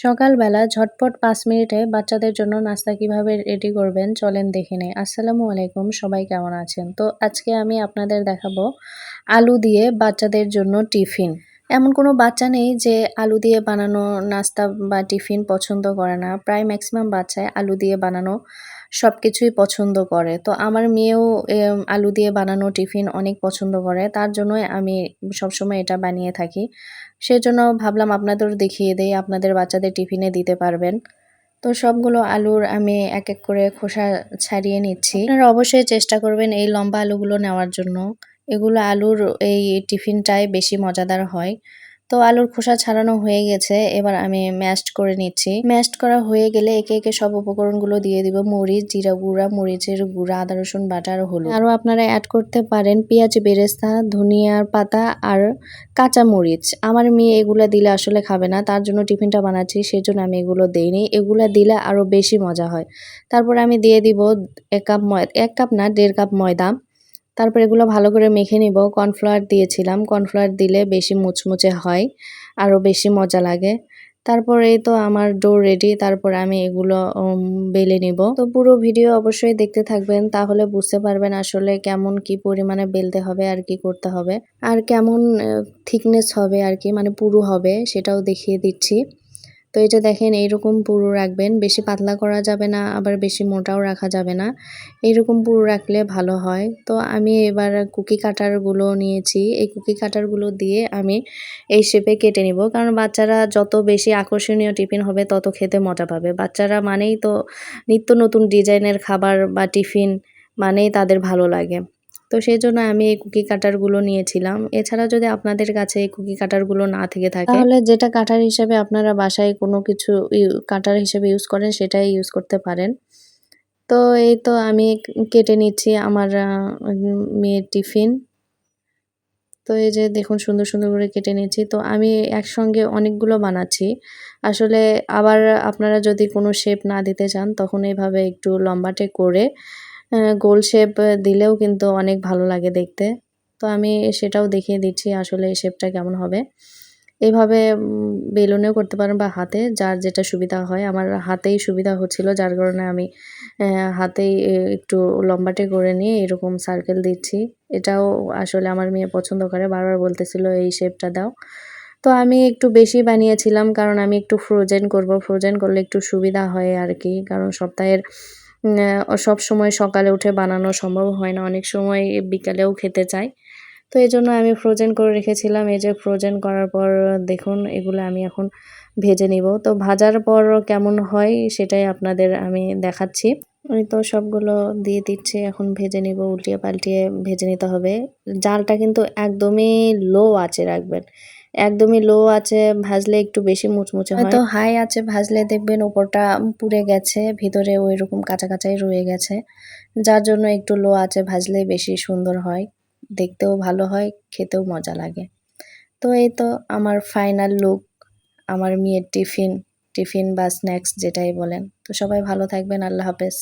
সকালবেলা ঝটপট পাঁচ মিনিটে বাচ্চাদের জন্য নাস্তা কীভাবে রেডি করবেন চলেন দেখে নেই। আসসালামু আলাইকুম, সবাই কেমন আছেন? তো আজকে আমি আপনাদের দেখাবো আলু দিয়ে বাচ্চাদের জন্য টিফিন। এমন কোনো বাচ্চা নেই যে আলু দিয়ে বানানো নাস্তা বা টিফিন পছন্দ করে না। প্রায় ম্যাক্সিমাম বাচ্চায় আলু দিয়ে বানানো সব কিছুই পছন্দ করে। তো আমার মেয়েও আলু দিয়ে বানানো টিফিন অনেক পছন্দ করে। তার জন্যই আমি সবসময় এটা বানিয়ে থাকি। সেজন্য ভাবলাম আপনাদেরও দেখিয়ে দেই, আপনাদের বাচ্চাদের টিফিনে দিতে পারবেন। তো সবগুলো আলুর আমি এক এক করে খোসা ছাড়িয়ে নিচ্ছি। আপনারা অবশ্যই চেষ্টা করবেন এই লম্বা আলুগুলো নেওয়ার জন্য। এগুলো আলুর এই টিফিনটাই বেশি মজাদার হয়। তো আলুর খোসা ছাড়ানো হয়ে গেছে, এবার আমি ম্যাশড করে নিচ্ছি। ম্যাশড করা হয়ে গেলে একে একে সব উপকরণগুলো দিয়ে দিব। মরিচ, জিরা গুঁড়া, মরিচের গুঁড়া, আদা, রসুন বাটা আর হলুদ। আরও আপনারা অ্যাড করতে পারেন পেঁয়াজ, বেরেস্তা, ধনিয়ার পাতা আর কাঁচা মরিচ। আমার মেয়ে এগুলো দিলে আসলে খাবে না, তার জন্য টিফিনটা বানাচ্ছি, সেজন্য আমি এগুলো দেইনি। এগুলো দিলে আরও বেশি মজা হয়। তারপর আমি দিয়ে দিব এক কাপ এক কাপ না, দেড় কাপ ময়দা। তারপর এগুলো ভালো করে মেখে নিব। কর্নফ্লাওয়ার দিয়েছিলাম। কর্নফ্লাওয়ার দিলে বেশি মুচমুচে হয় আরও বেশি মজা লাগে। তারপর এই তো আমার ডো রেডি, তারপর আমি এগুলো বেলে নিব। তো পুরো ভিডিও অবশ্যই দেখতে থাকবেন, তাহলে বুঝতে পারবেন আসলে কেমন কি পরিমাণে বেলতে হবে আর কি করতে হবে। আর কেমন থিকনেস হবে আর কি মানে পুরো হবে, সেটাও দেখিয়ে দিচ্ছি। তো এটা দেখেন, এইরকম পুরো রাখবেন। বেশি পাতলা করা যাবে না, আবার বেশি মোটাও রাখা যাবে না। এইরকম পুরো রাখলে ভালো হয়। তো আমি এবার কুকি কাটারগুলো নিয়েছি। এই কুকি কাটারগুলো দিয়ে আমি এই শেপে কেটে নিব। কারণ বাচ্চারা যত বেশি আকর্ষণীয় টিফিন হবে, তত খেতে মজা পাবে। বাচ্চারা মানেই তো নিত্য নতুন ডিজাইনের খাবার বা টিফিন মানেই তাদের ভালো লাগে। তো সেই জন্য আমি এই কুকি কাটারগুলো নিয়েছিলাম। এছাড়া যদি আপনাদের কাছে এই কুকি কাটারগুলো না থেকে থাকে তাহলে যেটা কাটার হিসেবে আপনারা বাসায় কোনো কিছু কাটার হিসেবে ইউজ করেন সেটাই ইউজ করতে পারেন। তো এই তো আমি কেটে নিচ্ছি আমার মেয়ের টিফিন। তো এই যে দেখুন সুন্দর সুন্দর করে কেটে নিচ্ছি তো আমি একসঙ্গে অনেকগুলো বানাচ্ছি। আসলে আবার আপনারা যদি কোনো শেপ না দিতে চান, তখন এইভাবে একটু লম্বাটে করে গোল শেপ দিলেও কিন্তু অনেক ভালো লাগে দেখতে। তো আমি সেটাও দেখিয়ে দিচ্ছি আসলে এই শেপটা কেমন হবে। এইভাবে বেলুনেও করতে পারেন বা হাতে, যার যেটা সুবিধা হয়। আমার হাতেই সুবিধা হচ্ছিল, যার কারণে আমি হাতেই একটু লম্বাটে করে নিয়ে এরকম সার্কেল দিচ্ছি। এটাও আসলে আমার মেয়ে পছন্দ করে, বারবার বলতেছিল, এই শেপটা দাও। তো আমি একটু বেশি বানিয়েছিলাম, কারণ আমি একটু ফ্রোজেন করব। ফ্রোজেন করলে একটু সুবিধা হয় আর কি, কারণ সপ্তাহের সব সময় সকালে উঠে বানানো সম্ভব হয় না। অনেক সময় বিকালেও খেতে চাই। তো এই জন্য আমি ফ্রোজেন করে রেখেছিলাম। এই যে ফ্রোজেন করার পর, দেখুন, এগুলো আমি এখন ভেজে নিব। তো ভাজার পর কেমন হয় সেটাই আপনাদের আমি দেখাচ্ছি। আমি তো সবগুলো দিয়ে দিচ্ছি। এখন ভেজে নিব, উল্টিয়ে পাল্টিয়ে ভেজে নিতে হবে। জালটা কিন্তু একদমই লো আছে রাখবেন। একদমই লো আছে, ভাজলে একটু বেশি মুচমুচে হয়। তো হাই আছে, ভাজলে দেখবেন উপরটা পুড়ে গেছে, ভিতরে ওই রকম কাঁচা কাঁচাই রয়ে গেছে। যার জন্য একটু লো আছে ভাজলে বেশি সুন্দর হয়। দেখতেও ভালো হয়, খেতেও মজা লাগে। তো এই তো আমার ফাইনাল লুক আমার মেয়ের টিফিন টিফিন বা স্ন্যাক্স যেটাই বলেন। তো সবাই ভালো থাকবেন, আল্লাহ হাফেজ।